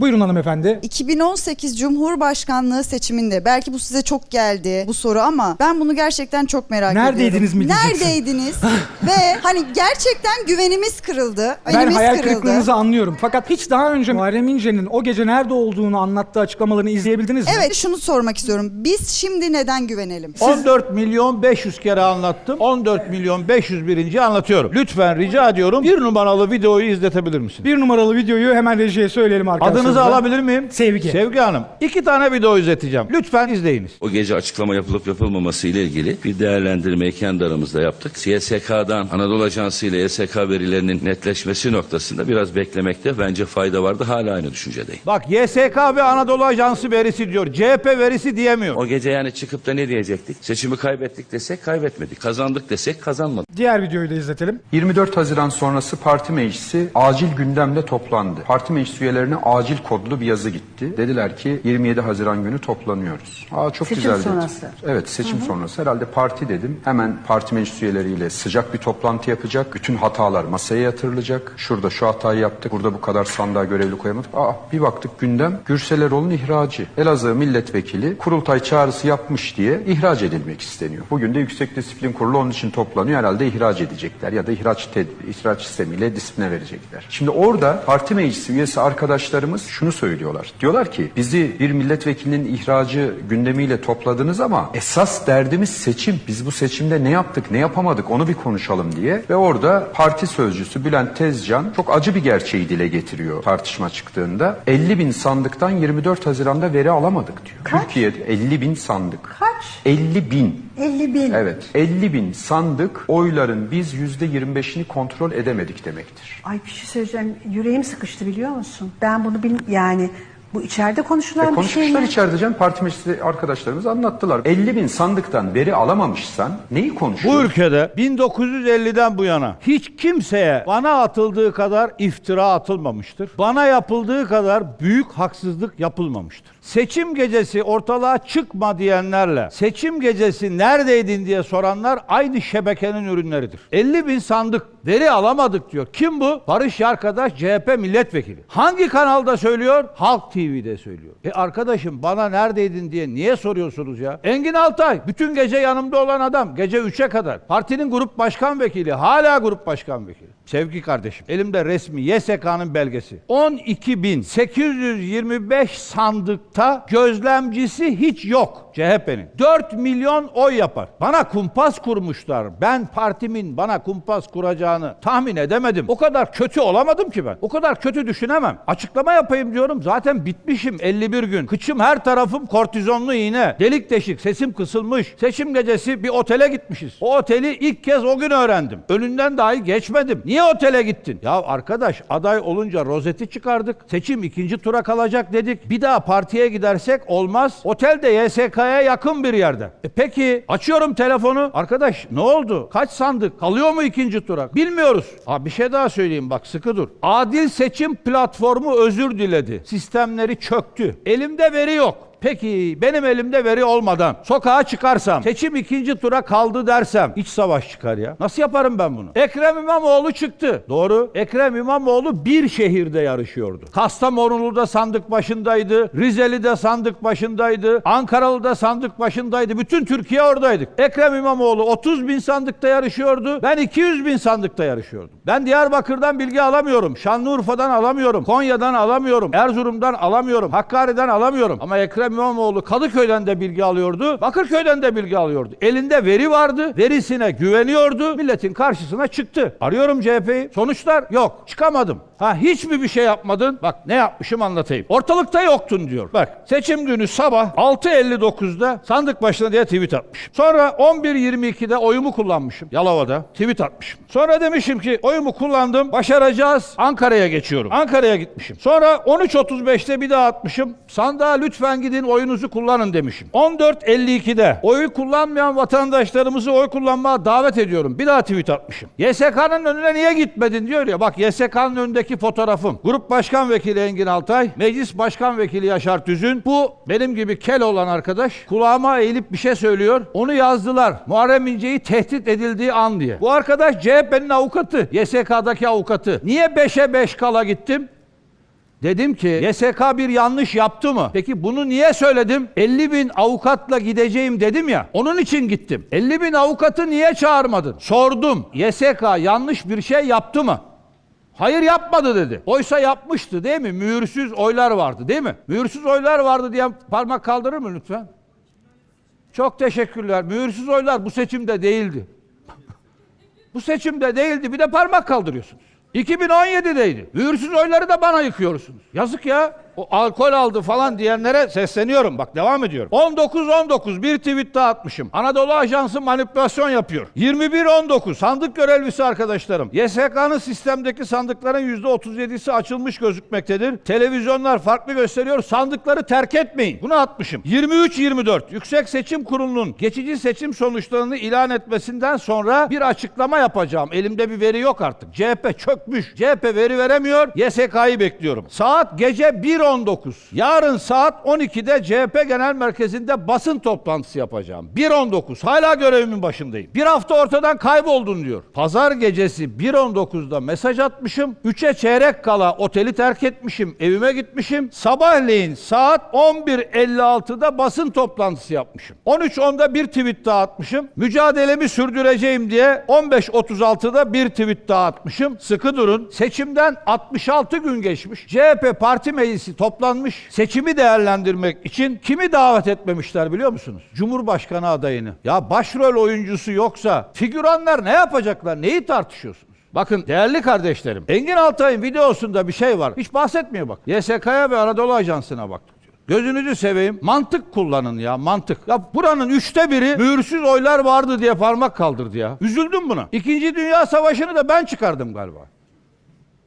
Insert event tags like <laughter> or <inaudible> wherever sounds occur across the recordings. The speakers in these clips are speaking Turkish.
Buyurun hanımefendi. 2018 Cumhurbaşkanlığı seçiminde belki bu size çok geldi bu soru ama ben bunu gerçekten çok merak Neredeydiniz ediyorum. mi diyeceksin? Neredeydiniz? <laughs> Ve hani gerçekten güvenimiz kırıldı. Ben hayal kırıldı. kırıklığınızı anlıyorum. Fakat hiç daha önce Muharrem İnce'nin o gece nerede olduğunu anlattığı açıklamalarını izleyebildiniz mi? Evet şunu sormak istiyorum. Biz şimdi neden güvenelim? 14 milyon 500 kere anlattım. 14 milyon 501. anlatıyorum. Lütfen rica ediyorum bir numaralı videoyu izletebilir misin? Bir numaralı videoyu hemen rejiye söyleyelim arkadaşlar. Adınızı alabilir miyim? Sevgi. Sevgi Hanım. İki tane video izleteceğim. Lütfen izleyiniz. O gece açıklama yapılıp yapılmaması ile ilgili bir değerlendirmeyi kendi aramızda yaptık. CSK'dan Anadolu Ajansı ile YSK verilerinin netleşmesi noktasında biraz beklemekte bence fayda vardı. Hala aynı düşüncedeyim. Bak YSK ve Anadolu Ajansı verisi diyor. CHP verisi diyemiyor. O gece yani çıkıp da ne diyecektik? Seçimi kaybettik desek kaybetmedik. Kazandık desek kazanmadık. Diğer videoyu da izletelim. 24 Haziran sonrası parti meclisi acil gündemle toplandı. Parti meclis üyelerine acil kodlu bir yazı gitti. Dediler ki 27 Haziran günü toplanıyoruz. Aa çok Seçim güzel dedi. sonrası. Evet seçim sonrası. Herhalde parti dedim. Hemen parti meclis üyeleriyle sıcak bir toplantı yapacak. Bütün hatalar masaya yatırılacak. Şurada şu hatayı yaptık. Burada bu kadar sandığa görevli koyamadık. Aa bir baktık gündem Gürsel Erol'un ihracı. Elazığ milletvekili kurultay çağrısı yapmış diye ihraç edilmek isteniyor. Bugün de Yüksek Disiplin Kurulu onun için toplanıyor. Herhalde ihraç edecekler ya da ihraç, ihraç sistemiyle disipline verecekler. Şimdi orada parti meclisi üyesi arkadaşlarımız şunu söylüyorlar. Diyorlar ki bizi bir milletvekilinin ihracı gündemiyle topladınız ama esas derdimiz seçim. Biz bu seçimde ne yaptık ne yapamadık onu bir konuşalım diye. Ve orada parti sözcüsü Bülent Tezcan çok acı bir gerçeği dile getiriyor tartışma çıktığında. 50 bin sandıktan 24 Haziran'da veri alamadık diyor. Kaç? Türkiye'de 50 bin sandık. Kaç? 50 bin. 50 bin. Evet 50 bin sandık oyların biz %25'ini kontrol edemedik demektir. Ay bir şey söyleyeceğim. Yüreğim sıkıştı biliyor musun? Ben bunu bil yani bu içeride konuşulan E, bir şey konuşmuşlar mi? içeride canım parti meclisi arkadaşlarımız anlattılar. 50 bin sandıktan veri alamamışsan neyi konuşuyorsun? Bu ülkede 1950'den bu yana hiç kimseye bana atıldığı kadar iftira atılmamıştır. Bana yapıldığı kadar büyük haksızlık yapılmamıştır. Seçim gecesi ortalığa çıkma diyenlerle seçim gecesi neredeydin diye soranlar aynı şebekenin ürünleridir. 50 bin sandık veri alamadık diyor. Kim bu? Barış Yarkadaş CHP milletvekili. Hangi kanalda söylüyor? Halk TV'de söylüyor. E arkadaşım bana neredeydin diye niye soruyorsunuz ya? Engin Altay bütün gece yanımda olan adam. Gece 3'e kadar. Partinin grup başkan vekili. Hala grup başkan vekili. Sevgi kardeşim elimde resmi YSK'nın belgesi. 12.825 sandıkta gözlemcisi hiç yok CHP'nin. 4 milyon oy yapar. Bana kumpas kurmuşlar. Ben partimin bana kumpas kuracağını tahmin edemedim. O kadar kötü olamadım ki ben. O kadar kötü düşünemem. Açıklama yapayım diyorum. Zaten bitmişim 51 gün. Kıçım her tarafım kortizonlu iğne. Delik deşik. Sesim kısılmış. Seçim gecesi bir otele gitmişiz. O oteli ilk kez o gün öğrendim. Önünden dahi geçmedim. Niye otele gittin? Ya arkadaş aday olunca rozeti çıkardık. Seçim ikinci tura kalacak dedik. Bir daha partiye gidersek olmaz. Otel de YSK'ya yakın bir yerde. E peki açıyorum telefonu. Arkadaş ne oldu? Kaç sandık? Kalıyor mu ikinci tura? Bilmiyoruz. Ha bir şey daha söyleyeyim bak sıkı dur. Adil Seçim Platformu özür diledi. Sistemleri çöktü. Elimde veri yok. Peki benim elimde veri olmadan sokağa çıkarsam, seçim ikinci tura kaldı dersem iç savaş çıkar ya. Nasıl yaparım ben bunu? Ekrem İmamoğlu çıktı. Doğru. Ekrem İmamoğlu bir şehirde yarışıyordu. Kastamonu'da sandık başındaydı. Rize'li'de sandık başındaydı. Ankara'lı'da sandık başındaydı. Bütün Türkiye oradaydık. Ekrem İmamoğlu 30 bin sandıkta yarışıyordu. Ben 200 bin sandıkta yarışıyordum. Ben Diyarbakır'dan bilgi alamıyorum. Şanlıurfa'dan alamıyorum. Konya'dan alamıyorum. Erzurum'dan alamıyorum. Hakkari'den alamıyorum. Ama Ekrem İmamoğlu Kadıköy'den de bilgi alıyordu. Bakırköy'den de bilgi alıyordu. Elinde veri vardı. Verisine güveniyordu. Milletin karşısına çıktı. Arıyorum CHP'yi. Sonuçlar yok. Çıkamadım. Ha hiç mi bir şey yapmadın? Bak ne yapmışım anlatayım. Ortalıkta yoktun diyor. Bak seçim günü sabah 6.59'da sandık başına diye tweet atmışım. Sonra 11.22'de oyumu kullanmışım. Yalova'da tweet atmışım. Sonra demişim ki oyumu kullandım. Başaracağız. Ankara'ya geçiyorum. Ankara'ya gitmişim. Sonra 13.35'te bir daha atmışım. Sandığa lütfen gidin oyunuzu kullanın demişim. 14.52'de oyu kullanmayan vatandaşlarımızı oy kullanmaya davet ediyorum. Bir daha tweet atmışım. YSK'nın önüne niye gitmedin diyor ya. Bak YSK'nın önündeki fotoğrafım. Grup Başkan Vekili Engin Altay, Meclis Başkan Vekili Yaşar Tüzün. Bu benim gibi kel olan arkadaş kulağıma eğilip bir şey söylüyor. Onu yazdılar. Muharrem İnce'yi tehdit edildiği an diye. Bu arkadaş CHP'nin avukatı. YSK'daki avukatı. Niye 5'e 5 kala gittim? Dedim ki YSK bir yanlış yaptı mı? Peki bunu niye söyledim? 50 bin avukatla gideceğim dedim ya. Onun için gittim. 50 bin avukatı niye çağırmadın? Sordum. YSK yanlış bir şey yaptı mı? Hayır yapmadı dedi. Oysa yapmıştı değil mi? Mühürsüz oylar vardı değil mi? Mühürsüz oylar vardı diyen parmak kaldırır mı lütfen? Çok teşekkürler. Mühürsüz oylar bu seçimde değildi. bu seçimde değildi. Bir de parmak kaldırıyorsunuz. 2017'deydi. Mühürsüz oyları da bana yıkıyorsunuz. Yazık ya. O alkol aldı falan diyenlere sesleniyorum. Bak devam ediyorum. 19-19 bir tweet daha atmışım. Anadolu Ajansı manipülasyon yapıyor. 21-19 sandık görevlisi arkadaşlarım. YSK'nın sistemdeki sandıkların %37'si açılmış gözükmektedir. Televizyonlar farklı gösteriyor. Sandıkları terk etmeyin. Bunu atmışım. 23-24 Yüksek Seçim Kurulu'nun geçici seçim sonuçlarını ilan etmesinden sonra bir açıklama yapacağım. Elimde bir veri yok artık. CHP çökmüş. CHP veri veremiyor. YSK'yı bekliyorum. Saat gece 1.19. Yarın saat 12'de CHP Genel Merkezi'nde basın toplantısı yapacağım. 1.19. Hala görevimin başındayım. Bir hafta ortadan kayboldun diyor. Pazar gecesi 1.19'da mesaj atmışım. 3'e çeyrek kala oteli terk etmişim. Evime gitmişim. Sabahleyin saat 11.56'da basın toplantısı yapmışım. 13.10'da bir tweet daha atmışım. Mücadelemi sürdüreceğim diye 15.36'da bir tweet daha atmışım. Sıkı durun. Seçimden 66 gün geçmiş. CHP Parti Meclisi toplanmış. Seçimi değerlendirmek için kimi davet etmemişler biliyor musunuz? Cumhurbaşkanı adayını. Ya başrol oyuncusu yoksa figüranlar ne yapacaklar? Neyi tartışıyorsunuz? Bakın değerli kardeşlerim, Engin Altay'ın videosunda bir şey var. Hiç bahsetmiyor bak. YSK'ya ve Anadolu Ajansı'na baktık diyor. Gözünüzü seveyim. Mantık kullanın ya mantık. Ya buranın üçte biri mühürsüz oylar vardı diye parmak kaldırdı ya. Üzüldüm buna. İkinci Dünya Savaşı'nı da ben çıkardım galiba.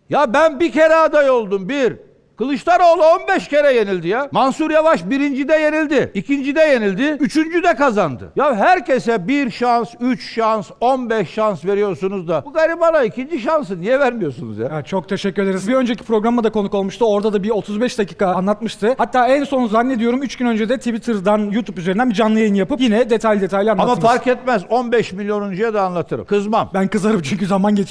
Ya ben bir kere aday oldum bir. Kılıçdaroğlu 15 kere yenildi ya. Mansur Yavaş birincide yenildi. ikincide yenildi. Üçüncüde kazandı. Ya herkese bir şans, üç şans, 15 şans veriyorsunuz da bu garibana ikinci şansı niye vermiyorsunuz ya? Ya çok teşekkür ederiz. Bir önceki programda da konuk olmuştu. Orada da bir 35 dakika anlatmıştı. Hatta en son zannediyorum 3 gün önce de Twitter'dan, YouTube üzerinden bir canlı yayın yapıp yine detaylı detaylı Ama anlattınız. fark etmez 15 milyonuncuya da anlatırım. Kızmam. Ben kızarım çünkü zaman geçiyor.